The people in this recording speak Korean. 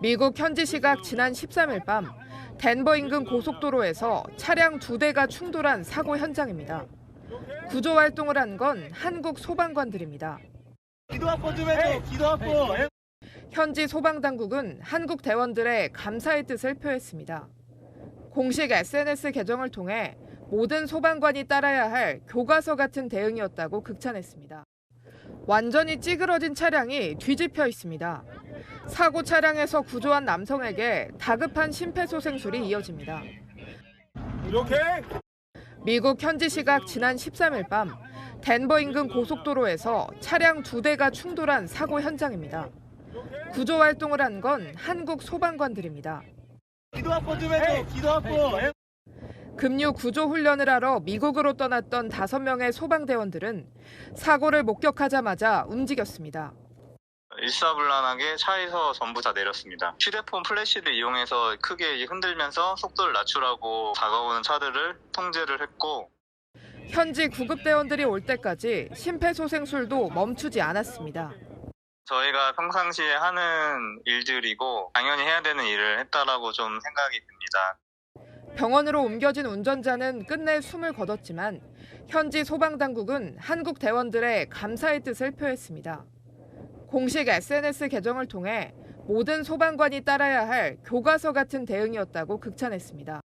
미국 현지 시각 지난 13일 밤 덴버 인근 고속도로에서 차량 두 대가 충돌한 사고 현장입니다. 구조 활동을 한 건 한국 소방관들입니다. 기도 확보 좀 해줘. 기도 확보. 현지 소방 당국은 한국 대원들의 감사의 뜻을 표했습니다. 공식 SNS 계정을 통해 모든 소방관이 따라야 할 교과서 같은 대응이었다고 극찬했습니다. 완전히 찌그러진 차량이 뒤집혀 있습니다. 사고 차량에서 구조한 남성에게 다급한 심폐소생술이 이어집니다. 이렇게 미국 현지 시각 지난 13일 밤 덴버 인근 고속도로에서 차량 두 대가 충돌한 사고 현장입니다. 구조 활동을 한 건 한국 소방관들입니다. 기도 확보 좀 해줘. 기도. 급류 구조 훈련을 하러 미국으로 떠났던 다섯 명의 소방대원들은 사고를 목격하자마자 움직였습니다. 일사불란하게 차에서 전부 다 내렸습니다. 휴대폰 플래시를 이용해서 크게 흔들면서 속도를 낮추라고 다가오는 차들을 통제를 했고 현지 구급대원들이 올 때까지 심폐소생술도 멈추지 않았습니다. 저희가 평상시에 하는 일들이고 당연히 해야 되는 일을 했다라고 좀 생각이 듭니다. 병원으로 옮겨진 운전자는 끝내 숨을 거뒀지만 현지 소방당국은 한국 대원들의 감사의 뜻을 표했습니다. 공식 SNS 계정을 통해 모든 소방관이 따라야 할 교과서 같은 대응이었다고 극찬했습니다.